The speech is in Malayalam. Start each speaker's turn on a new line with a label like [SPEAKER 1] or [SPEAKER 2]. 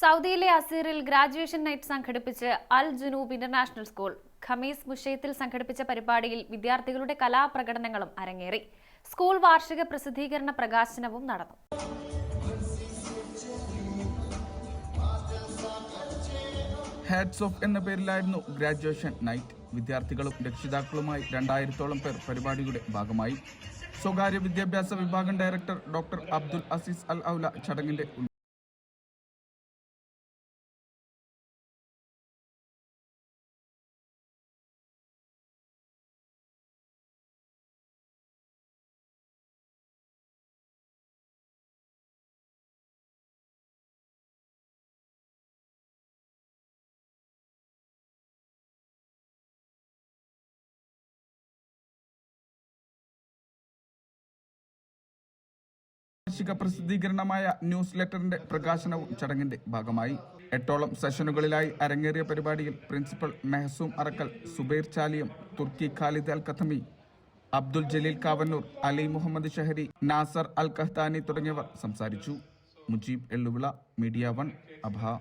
[SPEAKER 1] സൗദിയിലെ അസീറിൽ ഗ്രാജുവേഷൻ നൈറ്റ് സംഘടിപ്പിച്ച് Al Junoob International school. Khamis മുഷയത്തിൽ സംഘടിപ്പിച്ച പരിപാടിയിൽ വിദ്യാർത്ഥികളുടെ കലാപ്രകടനങ്ങളും അരങ്ങേറി. സ്കൂൾ വാർഷിക പ്രസിദ്ധീകരണ പ്രകാശനവും നടന്നു.
[SPEAKER 2] ഹാറ്റ്സ് ഓഫ് എന്ന പേരിലായിരുന്നു ഗ്രാജുവേഷൻ നൈറ്റ്. വിദ്യാർത്ഥികളും രക്ഷിതാക്കളുമായി രണ്ടായിരത്തോളം പേർ പരിപാടിയുടെ ഭാഗമായി. സ്വകാര്യ വിദ്യാഭ്യാസ വിഭാഗം director doctor Abdul Aziz Al Aula ചടങ്ങിന്റെ വാർഷിക പ്രസിദ്ധീകരണമായ ന്യൂസ് ലെറ്ററിന്റെ പ്രകാശനവും ചടങ്ങിന്റെ ഭാഗമായി. എട്ടോളം സെഷനുകളിലായി അരങ്ങേറിയ പരിപാടിയിൽ principal Mehsoom Arakkal Subair Chaliyam Turki Khalid Al Kathami Abdul Jaleel Kavannur Ali Muhammad Shahari Nasser Al Qahtani തുടങ്ങിയവർ സംസാരിച്ചു. Mujeeb Elluvila Media One Abha.